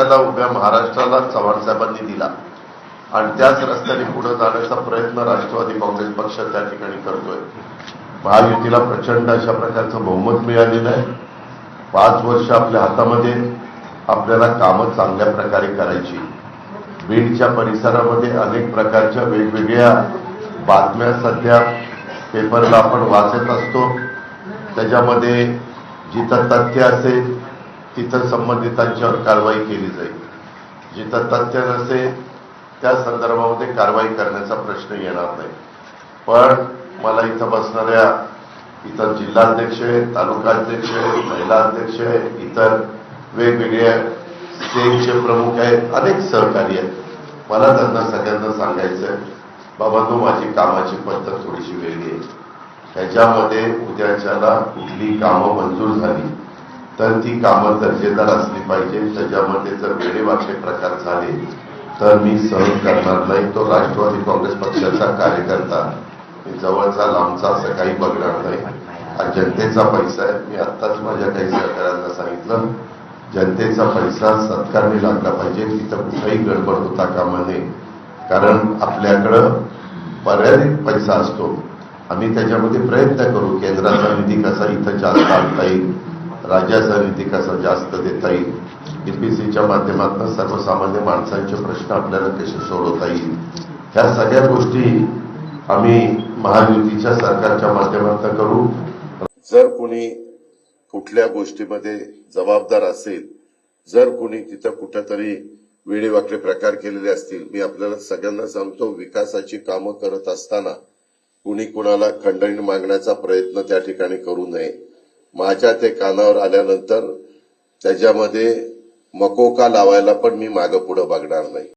त्याला उभ्या महाराष्ट्राला चव्हाण साहेबांनी दिला. आणि त्याच रस्त्याने पुढे जाण्याचा प्रयत्न राष्ट्रवादी काँग्रेस पक्ष त्या ठिकाणी करतोय. महायुतीला प्रचंड अशा प्रकारचं बहुमत मिळालेलं आहे. पाच वर्ष आपल्या हातामध्ये आपल्याला कामं चांगल्या प्रकारे करायची. बीडच्या परिसरामध्ये अनेक प्रकारच्या वेगवेगळ्या बातम्या सध्या पेपरला आपण वाचत असतो. त्याच्यामध्ये जिथं तथ्य असेल तिथं संबंधितांच्यावर कारवाई केली जाईल. जिथं तथ्य नसेल त्या संदर्भामध्ये कारवाई करण्याचा प्रश्न येणार नाही. पण मला इथं बसणाऱ्या इतर जिल्हाध्यक्ष आहेत तालुका अध्यक्ष आहेत महिला अध्यक्ष आहेत इतर वेगवेगळ्या स्टेटचे प्रमुख आहेत अनेक सहकारी आहेत. मला त्यांना सगळ्यांना सांगायचं आहे बाबा तो माझी कामाची पद्धत थोडीशी वेगळी आहे. त्याच्यामध्ये उद्याच्याला कुठली कामं मंजूर झाली तर ती कामं दर्जेदार असली पाहिजे. त्याच्यामध्ये जर वेळेवाचे प्रकार झाले तर मी सहन करणार नाही. तो राष्ट्रवादी काँग्रेस पक्षाचा कार्यकर्ता. मी जवळचा लांबचा असं काही बघणार नाही. हा जनतेचा पैसा आहे. मी आत्ताच माझ्या काही सहकाऱ्यांना सांगितलं. जनतेचा पैसा सत्कारने लागला पाहिजे. तिथं कुठलाही गडबड होता कामा नये कारण आपल्याकडं मर्यादित पैसा असतो. आम्ही त्याच्यामध्ये प्रयत्न करू. केंद्राचा निधी कसा इथं जास्त आणता येईल? राज्याचा निधी कसा जास्त देता येईल. डीपीसीच्या माध्यमातून सर्वसामान्य माणसांचे प्रश्न आपल्याला कसे सोडवता येईल? ह्या सगळ्या गोष्टी आम्ही महायुतीच्या सरकारच्या माध्यमातून करू. जर कोणी कुठल्या गोष्टीमध्ये जबाबदार असेल जर कोणी तिथं कुठेतरी वेळेवाकडे प्रकार केलेले असतील मी आपल्याला सगळ्यांना सांगतो विकासाची कामं करत असताना कुणी कुणाला खंडणी मागण्याचा प्रयत्न त्या ठिकाणी करू नये. माझ्या ते कानावर आल्यानंतर त्याच्यामध्ये मकोका लावायला पण मी मागं पुढं बघणार नाही.